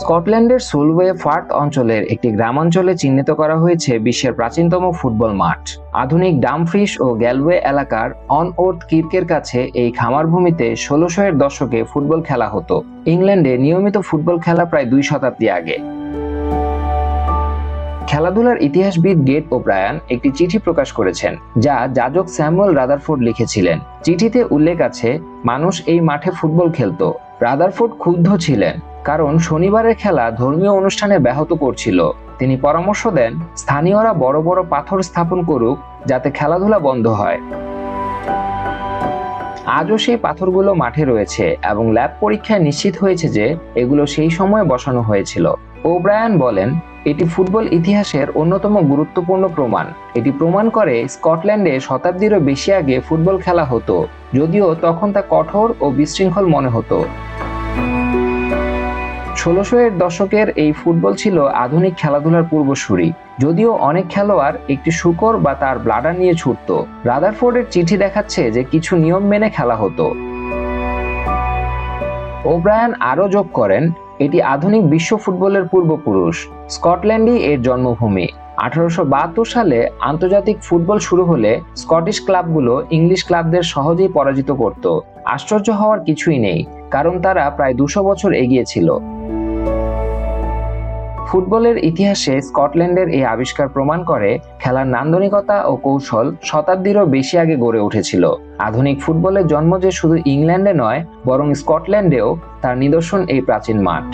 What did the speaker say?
স্কটল্যান্ডের সোলওয়ে ফার্থ অঞ্চলের একটি গ্রামাঞ্চলে চিহ্নিত করা হয়েছে বিশ্বের প্রাচীনতম ফুটবল মাঠ। আধুনিক ডামফ্রিস ও গ্যালওয়ে এলাকার অন ওর্থ কির্কের কাছে এই খামার ভূমিতে ষোলোশো এর দশকে ফুটবল খেলা হতো। ইংল্যান্ডে নিয়মিত ফুটবল খেলা প্রায় দুই শতাব্দী আগে। খেলাধুলার ইতিহাসবিদ গেট ও ওব্রায়ান একটি চিঠি প্রকাশ করেছেন, যা যাজক স্যামুয়েল রাদারফোর্ড লিখেছিলেন। চিঠিতে উল্লেখ আছে, মানুষ এই মাঠে ফুটবল খেলতো। রাদারফোর্ড ক্ষুব্ধ ছিলেন। কারণ শনিবারের খেলা ধর্মীয় অনুষ্ঠানে ব্যাহত করছিল। তিনি পরামর্শ দেন, স্থানীয়রা বড় বড় পাথর স্থাপন করুক যাতে খেলাধুলা বন্ধ হয়। আজও সেই পাথরগুলো মাঠে রয়েছে এবং ল্যাব পরীক্ষায় নিশ্চিত হয়েছে যে এগুলো সেই সময়ে বসানো হয়েছিল। ওব্রায়ান বলেন, এটি ফুটবল ইতিহাসের অন্যতম গুরুত্বপূর্ণ প্রমাণ। এটি প্রমাণ করে স্কটল্যান্ডে শতাব্দীরও বেশি আগে ফুটবল খেলা হতো, যদিও তখন তা কঠোর ও বিশৃঙ্খল মনে হতো। ষোলোশো এর দশকের এই ফুটবল ছিল আধুনিক খেলাধুলার পূর্বসূরি। যদিও অনেক খেলোয়াড় একটি শুকর বা তার ব্লাডার নিয়ে ছুটত। রাদারফোর্ডের চিঠি দেখাচ্ছে যে কিছু নিয়ম মেনে খেলা হতো। ওব্রায়ান আরও যোগ করেন, এটি আধুনিক বিশ্ব ফুটবলের পূর্বপুরুষ। স্কটল্যান্ডই এর জন্মভূমি। আঠারোশো বাহাত্তর সালে আন্তর্জাতিক ফুটবল শুরু হলে স্কটিশ ক্লাবগুলো ইংলিশ ক্লাবদের সহজেই পরাজিত করত। আশ্চর্য হওয়ার কিছুই নেই, কারণ তারা প্রায় দুশো বছর এগিয়ে ছিল। ফুটবলের ইতিহাসে স্কটল্যান্ডের এই আবিষ্কার প্রমাণ করে খেলার নান্দনিকতা ও কৌশল শতাব্দীরও বেশি আগে গড়ে উঠেছিল। আধুনিক ফুটবলের জন্ম যে শুধু ইংল্যান্ডে নয়, বরং স্কটল্যান্ডেও তার নিদর্শন এই প্রাচীন মাঠ।